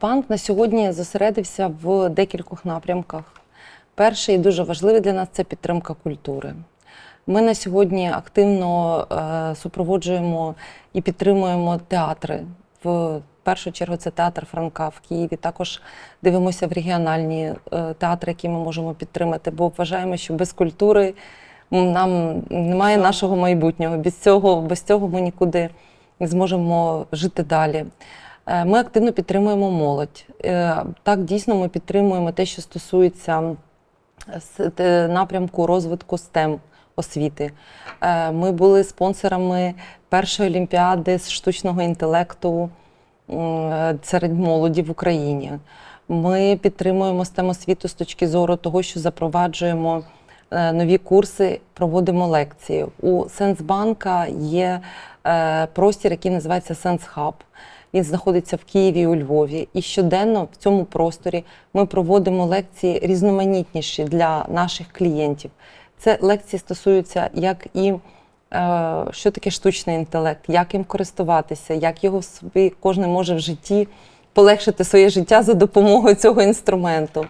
Банк на сьогодні зосередився в декількох напрямках. Перший і дуже важливий для нас це підтримка культури. Ми на сьогодні активно е, супроводжуємо і підтримуємо театри. В першу чергу це театр Франка в Києві. Також дивимося в регіональні е, театри, які ми можемо підтримати, бо вважаємо, що без культури нам немає нашого майбутнього. Без цього, без цього ми нікуди не зможемо жити далі. Е, Ми активно підтримуємо молодь. Е, Так, дійсно, ми підтримуємо те, що стосується напрямку розвитку STEM освіти. Е, Ми були спонсорами першої олімпіади з штучного інтелекту серед молоді в Україні. Ми підтримуємо STEM освіту з точки зору того, що запроваджуємо нові курси, проводимо лекції. У Сенсбанка є простір, який називається Sense Hub. Він знаходиться в Києві і у Львові. І щоденно в цьому просторі ми проводимо лекції різноманітніші для наших клієнтів. Це лекції стосуються як і е, що таке штучний інтелект, як їм користуватися, як його собі кожен може в житті полегшити своє життя за допомогою цього інструменту.